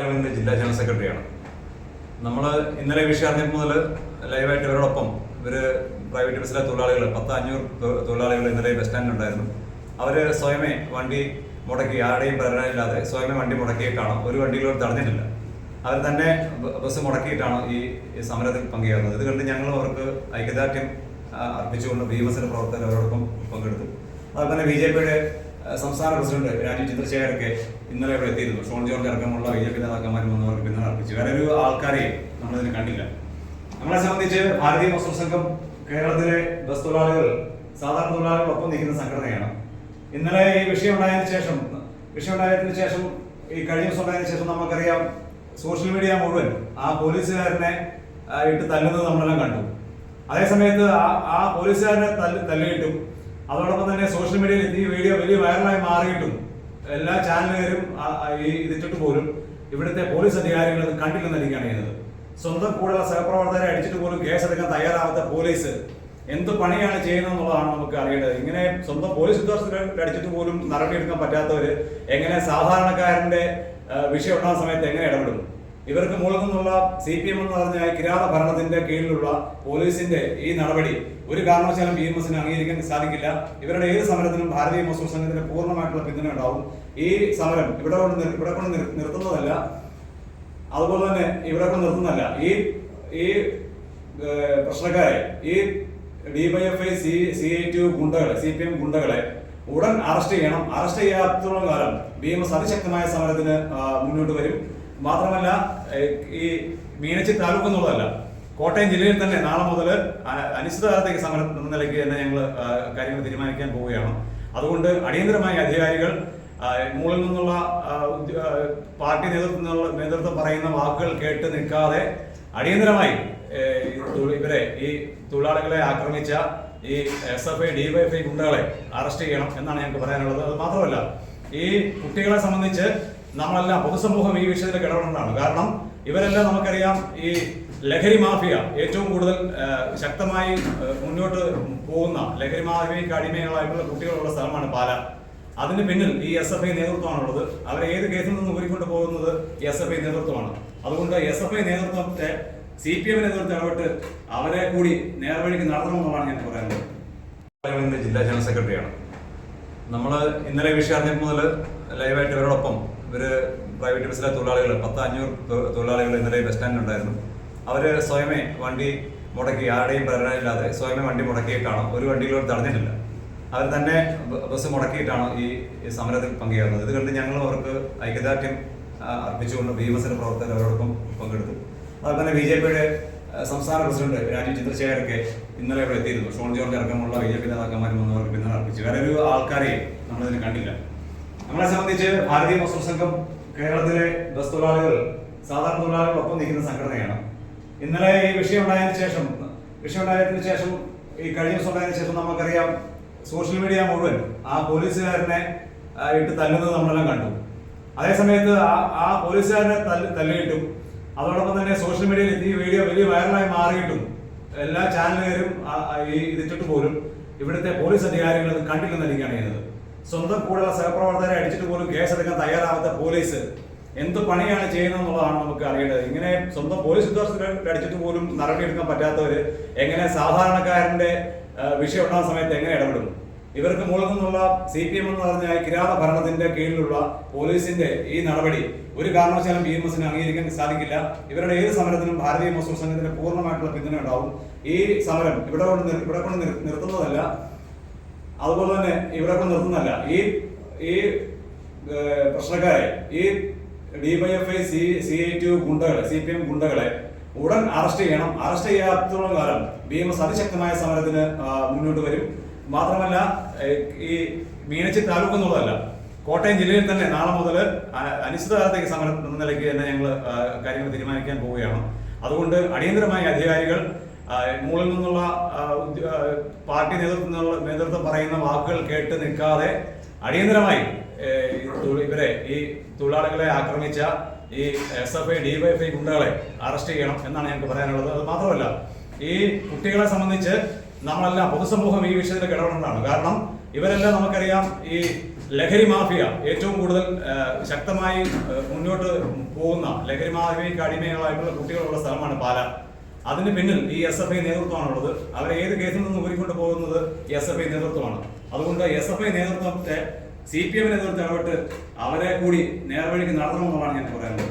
യൂണിയന്റെ ജില്ലാ ജനറൽ സെക്രട്ടറിയാണ്. നമ്മൾ ഇന്നലെ വിഷയം അറിഞ്ഞപ്പോൾ മുതൽ ലൈവായിട്ട് ഇവരോടൊപ്പം ഇവർ പ്രൈവറ്റ് ബസ്സിലെ തൊഴിലാളികൾ പത്ത് അഞ്ഞൂറ് തൊഴിലാളികൾ ഇന്നലെ ബസ് സ്റ്റാൻഡിലുണ്ടായിരുന്നു. അവർ സ്വയമേ വണ്ടി മുടക്കി ആരുടെയും പ്രേരണയില്ലാതെ സ്വയമേ വണ്ടി മുടക്കിയിട്ടാണ് ഒരു വണ്ടികളും തടഞ്ഞിട്ടില്ല. അവർ തന്നെ ബസ് മുടക്കിയിട്ടാണ് ഈ സമരത്തിൽ പങ്കുചേർന്നത്. ഇത് കണ്ട് ഞങ്ങൾ അവർക്ക് ഐക്യദാർഢ്യം അർപ്പിച്ചുകൊണ്ട് ബി എം എസിന്റെ പ്രവർത്തകർ അവരോടൊപ്പം പങ്കെടുത്തു. അതുപോലെ ബി ജെ പിയുടെ സംസ്ഥാന പ്രസിഡന്റ് രാജീവ് ചന്ദ്രശേഖരൊക്കെ ഇന്നലെ ഇവിടെ എത്തിയിരുന്നു. ഷോൺ ജോർജ് അടക്കമുള്ള ബി ജെ പി നേതാക്കന്മാരും വന്നവർക്ക് പിന്തുണ അർപ്പിച്ചു. വേറെ ഒരു ആൾക്കാരെയും നമ്മളിതിന് കണ്ടില്ല. നമ്മളെ സംബന്ധിച്ച് ഭാരതീയ മസ്ദൂർ സംഘം കേരളത്തിലെ ബസ് തൊഴിലാളികൾ സാധാരണ തൊഴിലാളികളൊപ്പം നിൽക്കുന്ന സംഘടനയാണ്. ഇന്നലെ ഈ വിഷയം ഉണ്ടായതിനു ശേഷം വിഷയം ഉണ്ടായതിനു ശേഷം ഈ കഴിഞ്ഞ ദിവസം ഉണ്ടായതിനു ശേഷം നമുക്കറിയാം സോഷ്യൽ മീഡിയ മുഴുവൻ ആ പോലീസുകാരനെ ഇട്ട് തല്ലുന്നത് നമ്മളെല്ലാം കണ്ടു. അതേസമയത്ത് ആ ആ പോലീസുകാരനെ തല്ലിയിട്ടും അതോടൊപ്പം തന്നെ സോഷ്യൽ മീഡിയയിൽ ഈ വീഡിയോ വലിയ വൈറലായി മാറിയിട്ടും എല്ലാ ചാനലുകാരും ഈ ഇതിട്ടിട്ട് പോലും ഇവിടുത്തെ പോലീസ് അധികാരികൾ കണ്ടില്ലെന്ന് കണ്ടില്ലെന്നിരിക്കുകയാണ് ചെയ്യുന്നത്. സ്വന്തം കൂടെയുള്ള സഹപ്രവർത്തകരെ അടിച്ചിട്ട് പോലും കേസെടുക്കാൻ തയ്യാറാവാത്ത പോലീസ് എന്ത് പണിയാണ് ചെയ്യുന്നത് എന്നുള്ളതാണ് നമുക്ക് അറിയേണ്ടത്. ഇങ്ങനെ സ്വന്തം പോലീസ് ഉദ്യോഗസ്ഥരെ അടിച്ചിട്ട് പോലും നടപടിയെടുക്കാൻ പറ്റാത്തവര് എങ്ങനെ സാധാരണക്കാരന്റെ വിഷയം ഉണ്ടാകുന്ന സമയത്ത് എങ്ങനെ ഇടപെടും? ഇവർക്ക് മുകളിൽ നിന്നുള്ള സി പി എം എന്ന് പറഞ്ഞ കിരാത ഭരണത്തിന്റെ കീഴിലുള്ള പോലീസിന്റെ ഈ നടപടി ഒരു കാരണവശാലും ബി എം എസിന് അംഗീകരിക്കാൻ സാധിക്കില്ല. ഇവരുടെ ഏത് സമരത്തിനും ഭാരതീയ മസൂർ സംഘത്തിന്റെ പൂർണമായിട്ടുള്ള പിന്തുണ ഉണ്ടാവും. ഈ സമരം ഇവിടെ കൊണ്ട് ഇവിടെ കൊണ്ട് നിർത്തുന്നതല്ല. അതുപോലെ തന്നെ ഇവിടെ കൊണ്ട് നിർത്തുന്നതല്ല. ഈ ഈ പ്രശ്നക്കാരെ ഈ DYFI C C I T ഗുണ്ടകളെ സി പി എം ഗുണ്ടകളെ ഉടൻ അറസ്റ്റ് ചെയ്യണം. അറസ്റ്റ് ചെയ്യാത്തോളം കാലം ബി എം എസ് അതിശക്തമായ സമരത്തിന് മുന്നോട്ട് വരും. മാത്രമല്ല ഈ മീനച്ചി താലൂക്ക് എന്നുള്ളതല്ല കോട്ടയം ജില്ലയിൽ തന്നെ നാളെ മുതൽ അനിശ്ചിതകാലത്തേക്ക് സമരം എന്ന നിലയ്ക്ക് തന്നെ ഞങ്ങൾ കാര്യങ്ങൾ തീരുമാനിക്കാൻ പോവുകയാണ്. അതുകൊണ്ട് അടിയന്തരമായി അധികാരികൾ മുകളിൽ നിന്നുള്ള പാർട്ടി നേതൃത്വം നേതൃത്വം പറയുന്ന വാക്കുകൾ കേട്ട് നിൽക്കാതെ അടിയന്തരമായി ഇവരെ ഈ തൊഴിലാളികളെ ആക്രമിച്ച ഈ എസ് എഫ് ഐ ഡിവൈഎഫ്ഐ ഗുണ്ടകളെ അറസ്റ്റ് ചെയ്യണം എന്നാണ് ഞങ്ങൾക്ക് പറയാനുള്ളത്. അത് മാത്രമല്ല ഈ കുട്ടികളെ സംബന്ധിച്ച് നമ്മളെല്ലാം പൊതുസമൂഹം ഈ വിഷയത്തിൽ ഇടപെടേണ്ടതാണ് കാരണം ഇവരെല്ലാം നമുക്കറിയാം ഈ ലഹരി മാഫിയ ഏറ്റവും കൂടുതൽ ശക്തമായി മുന്നോട്ട് പോകുന്ന ലഹരി മാഫിയയ്ക്ക് അടിമകളായിട്ടുള്ള കുട്ടികളുള്ള സ്ഥലമാണ് പാല. അതിന് പിന്നിൽ ഈ എസ് എഫ് ഐ നേതൃത്വമാണുള്ളത്. അവരെ ഏത് കേസിൽ നിന്ന് ഊരിക്കൊണ്ട് പോകുന്നത് എസ് എഫ് ഐ നേതൃത്വമാണ്. അതുകൊണ്ട് എസ് എഫ് ഐ നേതൃത്വത്തെ സി പി എം നേതൃത്വം ഇടപെട്ട് അവരെ കൂടി നേർവഴിക്ക് നടത്തണമെന്നുള്ളതാണ് ഞാൻ യൂണിയന്റെ ജില്ലാ ജനറൽ സെക്രട്ടറിയാണ്. നമ്മൾ ഇന്നലെ വിഷയം അറിഞ്ഞപ്പോൾ മുതൽ ലൈവായിട്ട് ഇവരോടൊപ്പം ഇവർ പ്രൈവറ്റ് ബസ്സിലെ തൊഴിലാളികൾ പത്ത് അഞ്ഞൂറ് തൊഴിലാളികൾ ഇന്നലെ ബസ് സ്റ്റാൻഡിലുണ്ടായിരുന്നു അവർ സ്വയമേ വണ്ടി മുടക്കി ആരുടെയും പ്രേരണയില്ലാതെ സ്വയമേ വണ്ടി മുടക്കിയിട്ടാണ് ഒരു വണ്ടിയിലും തടഞ്ഞിട്ടില്ല. അവർ തന്നെ ബസ് മുടക്കിയിട്ടാണ് ഈ സമരത്തിൽ പങ്കുചേർന്നത് ഇത് കണ്ട് ഞങ്ങൾ അവർക്ക് ഐക്യദാർഢ്യം അർപ്പിച്ചുകൊണ്ട് ബി എം എസിന്റെ പ്രവർത്തകർ അവരോടൊപ്പം പങ്കെടുത്തു. അതുപോലെ തന്നെ ബി ജെ പിയുടെ സംസ്ഥാന പ്രസിഡന്റ് രാജീവ് ചന്ദ്രശേഖരൊക്കെ ഇന്നലെ ഇവിടെ എത്തിയിരുന്നു. ഷോൺ ജോർജ് അടക്കമുള്ള ബി ജെ പി നേതാക്കന്മാരും വന്നവർക്ക് പിന്തുണ അർപ്പിച്ചു. വേറെ ഒരു ആൾക്കാരെയും നമ്മളിതിന് കണ്ടില്ല. നമ്മളെ സംബന്ധിച്ച് ഭാരതീയ മസൂർ സംഘം കേരളത്തിലെ ബസ് തൊഴിലാളികൾ സാധാരണ തൊഴിലാളികളൊപ്പം നിൽക്കുന്ന സംഘടനയാണ്. ഇന്നലെ ഈ വിഷയം ഉണ്ടായതിനു ശേഷം വിഷയം ഉണ്ടായതിനു ശേഷം ഈ കഴിഞ്ഞ ദിവസം ഉണ്ടായതിനു ശേഷം നമുക്കറിയാം സോഷ്യൽ മീഡിയ മുഴുവൻ ആ പോലീസുകാരനെ ഇട്ട് തല്ലുന്നത് നമ്മളെല്ലാം കണ്ടു. അതേസമയത്ത് ആ ആ പോലീസുകാരനെ തല്ല് തല്ലിയിട്ടും അതോടൊപ്പം തന്നെ സോഷ്യൽ മീഡിയയിൽ ഈ വീഡിയോ വലിയ വൈറലായി മാറിയിട്ടും എല്ലാ ചാനലുകാരും ഈ ഇതിട്ടിട്ട് പോലും ഇവിടുത്തെ പോലീസ് അധികാരികൾ കണ്ടില്ലെന്നിരിക്കുകയാണ് ചെയ്യുന്നത്. സ്വന്തം കൂടെയുള്ള സഹപ്രവർത്തകരെ അടിച്ചിട്ട് പോലും കേസെടുക്കാൻ തയ്യാറാവാത്ത പോലീസ് എന്ത് പണിയാണ് ചെയ്യുന്നത് എന്നുള്ളതാണ് നമുക്ക് അറിയേണ്ടത്. ഇങ്ങനെ സ്വന്തം പോലീസ് ഉദ്യോഗസ്ഥരെ അടിച്ചിട്ട് പോലും നടപടിയെടുക്കാൻ പറ്റാത്തവര് എങ്ങനെ സാധാരണക്കാരന്റെ വിഷയം ഉണ്ടാകുന്ന സമയത്ത് എങ്ങനെ ഇടപെടും? ഇവർക്ക് മുകളിൽ നിന്നുള്ള സി പി എം എന്ന് പറഞ്ഞ കിരാത ഭരണത്തിന്റെ കീഴിലുള്ള പോലീസിന്റെ ഈ നടപടി ഒരു കാരണവശാലും ബി എം എസിന് അംഗീകരിക്കാൻ സാധിക്കില്ല. ഇവരുടെ ഏത് സമരത്തിനും ഭാരതീയ മസൂർ സംഘത്തിന്റെ പൂർണമായിട്ടുള്ള പിന്തുണ ഉണ്ടാവും. ഈ സമരം ഇവിടെ കൊണ്ട് ഇവിടെ കൊണ്ട് നിർത്തുന്നതല്ല അതുപോലെ തന്നെ ഇവിടെ കൊണ്ട് നിർത്തുന്നതല്ല. ഈ ഈ പ്രശ്നക്കാരെ ഈ DYFI C C I T ഗുണ്ടകളെ സി പി എം ഗുണ്ടകളെ ഉടൻ അറസ്റ്റ് ചെയ്യണം. അറസ്റ്റ് ചെയ്യാത്തോളം കാലം ബി എം എസ് അതിശക്തമായ സമരത്തിന് മുന്നോട്ട് വരും. മാത്രമല്ല ഈ മീനച്ചി താലൂക്ക് എന്നുള്ളതല്ല കോട്ടയം ജില്ലയിൽ തന്നെ നാളെ മുതൽ അനിശ്ചിതകാലത്തേക്ക് സമരം എന്ന നിലയ്ക്ക് തന്നെ ഞങ്ങൾ കാര്യങ്ങൾ തീരുമാനിക്കാൻ പോവുകയാണ്. അതുകൊണ്ട് അടിയന്തരമായി അധികാരികൾ മുകളിൽ നിന്നുള്ള പാർട്ടി നേതൃത്വം നേതൃത്വം പറയുന്ന വാക്കുകൾ കേട്ട് നിൽക്കാതെ അടിയന്തരമായി ഇവരെ ഈ തൊഴിലാളികളെ ആക്രമിച്ച ഈ എസ് എഫ് ഐ ഡിവൈഎഫ്ഐ ഗുണ്ടകളെ അറസ്റ്റ് ചെയ്യണം എന്നാണ് ഞങ്ങൾക്ക് പറയാനുള്ളത്. അത് മാത്രമല്ല ഈ കുട്ടികളെ സംബന്ധിച്ച് നമ്മളെല്ലാം പൊതുസമൂഹം ഈ വിഷയത്തിൽ ഇടപെടേണ്ടതാണ്. കാരണം ഇവരെല്ലാം നമുക്കറിയാം ഈ ലഹരി മാഫിയ ഏറ്റവും കൂടുതൽ ശക്തമായി മുന്നോട്ട് പോകുന്ന ലഹരി മാഫിയയ്ക്ക് അടിമകളായിട്ടുള്ള കുട്ടികളുള്ള സ്ഥലമാണ് പാല. അതിന് പിന്നിൽ ഈ എസ് എഫ് ഐ നേതൃത്വമാണുള്ളത്. അവരെ ഏത് കേസിൽ നിന്ന് ഊരിക്കൊണ്ട് പോകുന്നത് എസ് എഫ് ഐ നേതൃത്വമാണ്. അതുകൊണ്ട് എസ് എഫ് ഐ നേതൃത്വത്തെ സി പി എം നേതൃത്വം ഇടപെട്ട് അവരെ കൂടി നേർവഴിക്ക് നടത്തണമെന്നുള്ളതാണ് ഞാൻ പറയുന്നത്.